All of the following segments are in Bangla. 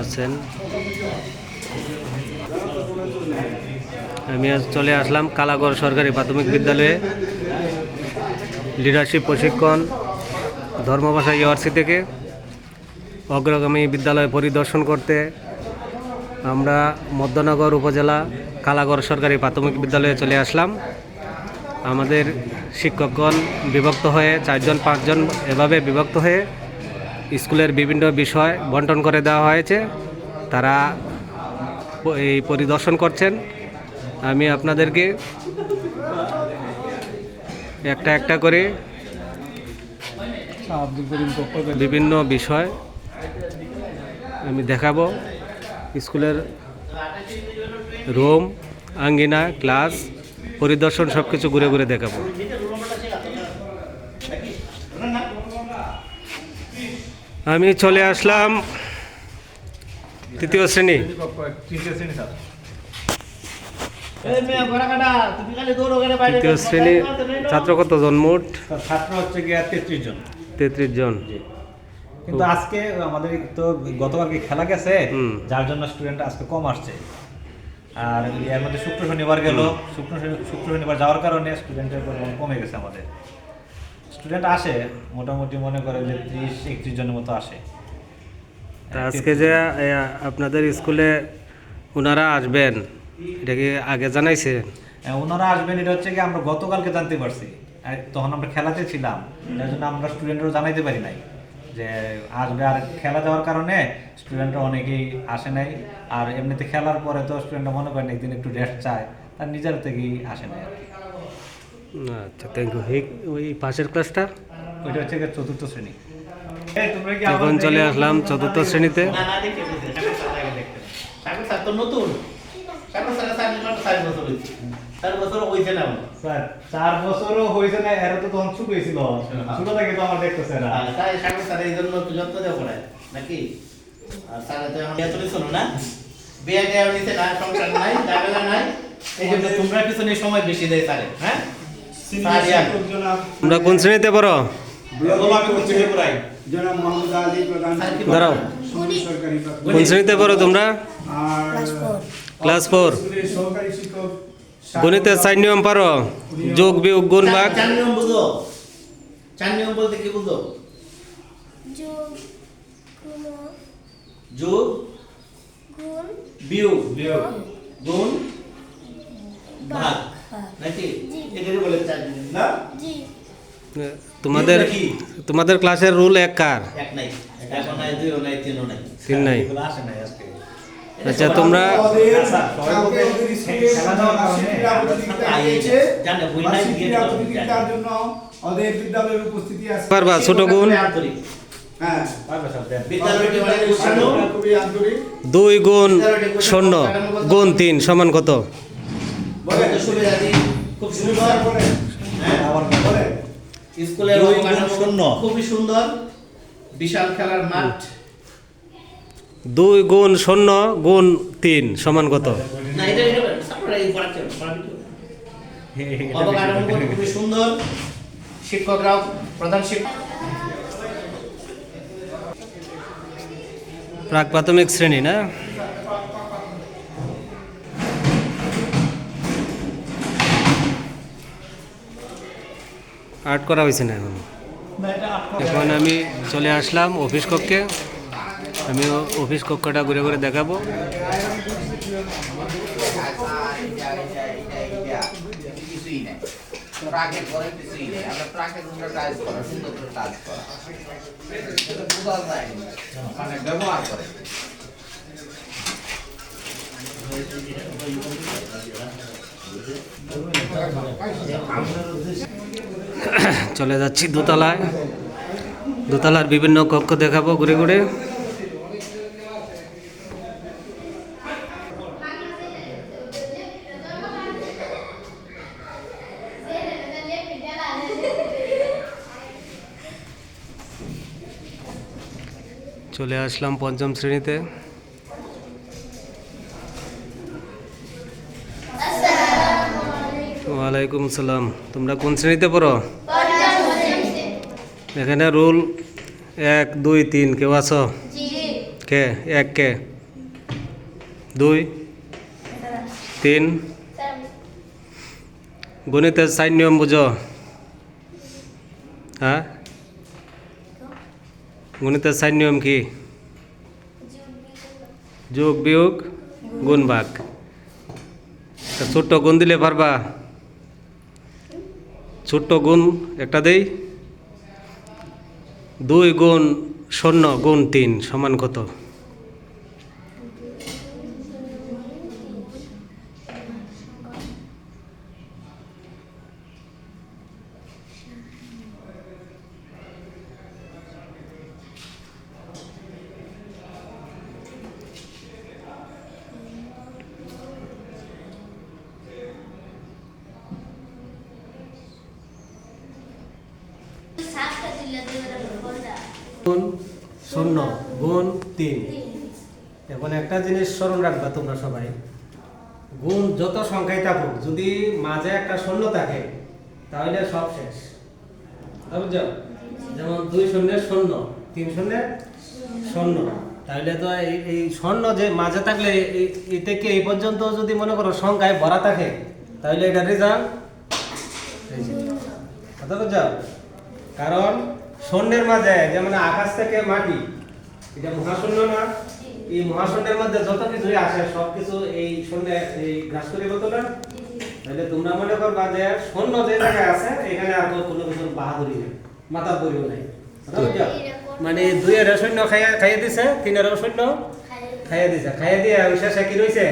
আছেন। আমি আজ চলে আসলাম কালাগড় সরকারি প্রাথমিক বিদ্যালয়ে। লিডারশিপ প্রশিক্ষণ, ধর্মভাষা ইউআরসি থেকে অগ্রগামী বিদ্যালয় পরিদর্শন করতে আমরা মধ্যনগর উপজেলা কালাগড় সরকারি প্রাথমিক বিদ্যালয়ে চলে আসলাম। আমাদের শিক্ষকগণ বিভক্ত হয়ে চারজন, পাঁচজন এভাবে বিভক্ত হয়ে স্কুলের বিভিন্ন বিষয় বন্টন করে দেওয়া হয়েছে। তারা এই পরিদর্শন করছেন। আমি আপনাদেরকে একটা একটা করে বিভিন্ন বিষয় আমি দেখাবো। স্কুলের রুম, আঙ্গিনা, ক্লাস, পরিদর্শন সব কিছু ঘুরে ঘুরে দেখাবো। আমি চলে আসলাম তৃতীয় শ্রেণি। তৃতীয় শ্রেণি স্যার তৃতীয় শ্রেণি ছাত্র কত জন্মোট স্যার, ছাত্র হচ্ছে গিয়ে তেত্রিশ জন। তেত্রিশ জন। কিন্তু আজকে আমাদের তো গতকালকে খেলা গেছে যার জন্য স্টুডেন্ট আজকে কম আসছে। আর এর মধ্যে শুক্র শনিবার গেল। শুক্র শুক্র শনিবার যাওয়ার কারণে স্টুডেন্টের পরিমাণ কমে গেছে আমাদের। স্টুডেন্ট আসে মোটামুটি মনে করে যে ত্রিশ একত্রিশ জনের মতো আসে। আজকে যে আপনাদের স্কুলে ওনারা আসবেন এটা কি আগে জানাইছে? ওনারা আসবেন এটা হচ্ছে কি আমরা গতকালকে জানতে পারছি। তখন আমরা খেলাতে ছিলাম যার জন্য আমরা স্টুডেন্টরা জানাইতে পারি নাই যে আসবে। আর খেলা যাওয়ার কারণে স্টুডেন্টরা অনেকেই আসে নাই। আর এমনিতে খেলার পরে তো স্টুডেন্টরা মনে করেন একদিন একটু রেস্ট চায় তার নিজের থেকেই আসে নাই আর কি। আচ্ছা থ্যাংক ইউ ওই পাশের ক্লাসটা ওইটা হচ্ছে চতুর্থ শ্রেণি। এখন চলে আসলাম চতুর্থ শ্রেণীতে। নতুন। চার বছর চার বছর হয়েছে। না আমার। স্যার চার বছরও হয়েছে না এরা তো তখন ছোট হয়েছিল ছোট থেকে তো আমার দেখতেছে না তাই সাগর এই জন্য যত্ন দেওয়া পড়ায় নাকি? আর তো এখন না? বিয়ে দেওয়া নিচে না সংসার নাই ঝামেলা নাই। এই জন্য তোমরা পিছনে সময় বেশি দেয় স্যারে হ্যাঁ। তোমরা কোন শ্রেণীতে পড়ো? দাঁড়াও। কোন শ্রেণীতে পড়ো তোমরা? Class four. গণিতের চার নিয়ম পারো। যোগ বিয়োগ গুণ ভাগ। চার নিয়ম বুঝো। চার নিয়ম বলতে কি বুঝো? যোগ গুণ যোগ গুণ বিয়োগ বিয়োগ। গুণ ভাগ। নাকি? জি। বলে চার নিয়ম না? জি। তোমাদের তোমাদের ক্লাসের রুল এক কার? এক নাই। এখন নাই দুইও নাই তিনও নাই। তিন নাই। এগুলো আসে নাই আজকে। আচ্ছা তোমরা আচ্ছা, আছে। পারবা ছোট গুণ হ্যাঁ। দুই গুণ শূন্য গুণ তিন সমান কত? খুব সুন্দর। হ্যাঁ? আবার স্কুলের শূন্য। খুবই সুন্দর। বিশাল খেলার মাঠ। দুই গুণ শূন্য গুণ তিন সমান কত? খুবই সুন্দর। শিক্ষকরাও প্রধান শিক্ষক। প্রাক প্রাথমিক শ্রেণি না? আর্ট করা হয়েছে না এখন? এখন আমি চলে আসলাম অফিস কক্ষে। আমি অফিস কক্ষটা ঘুরে ঘুরে দেখাবো। ব্যবহার করে চলে যাচ্ছি দোতলায়। দোতলার বিভিন্ন কক্ষ দেখাবো ঘুরে ঘুরে। চলে আসলাম পঞ্চম শ্রেণীতে। ওয়ালাইকুম সালাম তোমরা কোন শ্রেণীতে পড়ো? এখানে রুল এক, দুই, তিন, কেউ আছো? কে? এক, কে? দুই, তিন? গণিতের সাইন নিয়ম বুঝো। হ্যাঁ? গণিতের সাইন নিয়ম কি? যোগ বিয়োগ গুণ ভাগ। ছোট্ট গুণ দিলে পারবা? ছোট্ট গুণ একটা দেই? দুই গুণ শূন্য গুণ তিন সমান কত? গুণ শূন্য গুণ তিন। এখন একটা জিনিস স্মরণ রাখবা তোমরা সবাই। গুণ যত সংখ্যায় থাকুক, যদি মাঝে একটা শূন্য থাকে, তাহলে সব শেষ। বুঝছ? যেমন দুই শূন্যের শূন্য, তিন শূন্যের শূন্য। তাহলে তো এই শূন্য যে মাঝে থাকলে এই থেকে এই পর্যন্ত যদি মনে করো সংখ্যায় ভরা থাকে, তাহলে এটা রেজাল্ট কথা বুঝছ? কারণ শূন্যের মাঝে যেমন আকাশ থেকে মাটি এটা মহাশূন্য না? এই মহাশূন্যের মধ্যে যত কিছু আসে সব কিছু এই শূন্য এই গ্রাস করে বলতো না? তাহলে তোমরা মনে করবা যে শূন্য যে জায়গায় আছে এখানে আর তো কোনো কিছু বাহাদুরি নেই মাথা বইও নাই? মানে দুইয়ের শূন্য খাইয়া খাইয়ে দিছে তিনের শূন্য খাইয়ে দিছে। খাইয়ে দিয়ে শেষে কি রয়েছে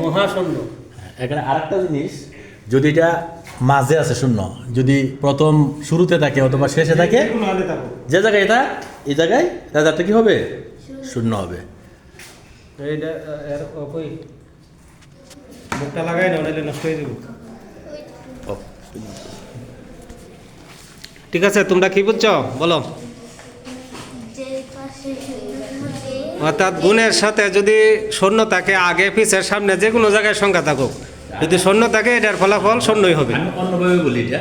মহাশূন্য এখানে আরেকটা জিনিস যদি এটা মাঝে আছে শূন্য। যদি প্রথম শুরুতে থাকে অথবা শেষে থাকে যে জায়গায় এটা এই জায়গায় রেজাল্টটা কি হবে? শূন্য। হবে। মুখটা লাগাই না নষ্ট হয়ে যাবে। ঠিক আছে তোমরা কি বুঝছ? বলো। অর্থাৎ গুণের সাথে যদি শূন্য থাকে আগে পিছে সামনে যে কোনো জায়গায় সংখ্যা থাকুক। যদি শূন্য থাকে এটার ফলাফল শূন্যই হবে। অন্যভাবে বলি এটা।